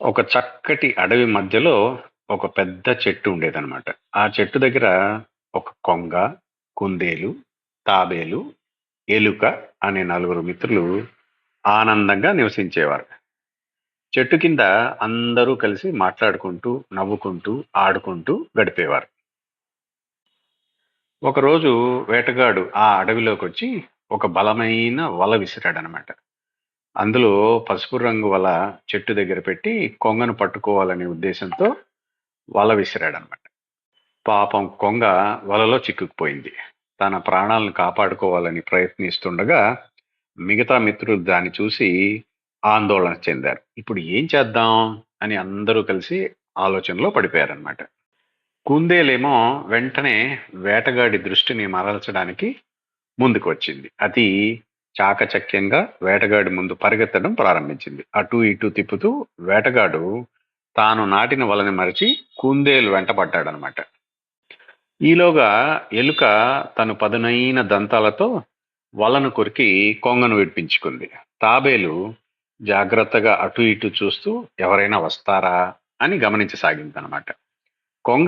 ఒక చక్కటి అడవి మధ్యలో ఒక పెద్ద చెట్టు ఉండేదన్నమాట. ఆ చెట్టు దగ్గర ఒక కొంగ, కుందేలు, తాబేలు, ఎలుక అనే నలుగురు మిత్రులు ఆనందంగా నివసించేవారు. చెట్టు కింద అందరూ కలిసి మాట్లాడుకుంటూ, నవ్వుకుంటూ, ఆడుకుంటూ గడిపేవారు. ఒకరోజు వేటగాడు ఆ అడవిలోకొచ్చి ఒక బలమైన వల విసిరాడనమాట. అందులో పసుపు రంగు వల చెట్టు దగ్గర పెట్టి కొంగను పట్టుకోవాలనే ఉద్దేశంతో వల విసిరాడనమాట. పాపం కొంగ వలలో చిక్కుకుపోయింది. తన ప్రాణాలను కాపాడుకోవాలని ప్రయత్నిస్తుండగా మిగతా మిత్రులు దాన్ని చూసి ఆందోళన చెందారు. ఇప్పుడు ఏం చేద్దాం అని అందరూ కలిసి ఆలోచనలో పడిపోయారనమాట. కుందేలేమో వెంటనే వేటగాడి దృష్టిని మరల్చడానికి ముందుకు వచ్చింది. అది చాకచక్యంగా వేటగాడి ముందు పరిగెత్తడం ప్రారంభించింది. అటు ఇటు తిప్పుతూ వేటగాడు తాను నాటిన వలని మరిచి కుందేలు వెంట పడ్డాడనమాట. ఈలోగా ఎలుక తను పదునైన దంతాలతో వలను కొరికి కొంగను విడిపించుకుంది. తాబేలు జాగ్రత్తగా అటు ఇటు చూస్తూ ఎవరైనా వస్తారా అని గమనించసాగిందనమాట. కొంగ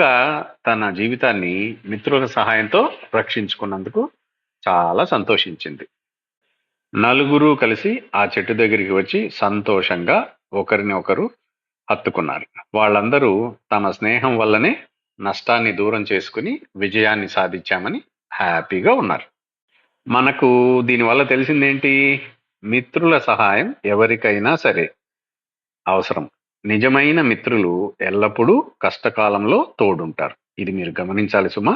తన జీవితాన్ని మిత్రుల సహాయంతో రక్షించుకున్నందుకు చాలా సంతోషించింది. నలుగురు కలిసి ఆ చెట్టు దగ్గరికి వచ్చి సంతోషంగా ఒకరిని ఒకరు హత్తుకున్నారు. వాళ్ళందరూ తమ స్నేహం వల్లనే నష్టాన్ని దూరం చేసుకుని విజయాన్ని సాధించామని హ్యాపీగా ఉన్నారు. మనకు దీనివల్ల తెలిసిందేంటి? మిత్రుల సహాయం ఎవరికైనా సరే అవసరం. నిజమైన మిత్రులు ఎల్లప్పుడూ కష్టకాలంలో తోడుంటారు. ఇది మీరు గమనించాలి సుమా!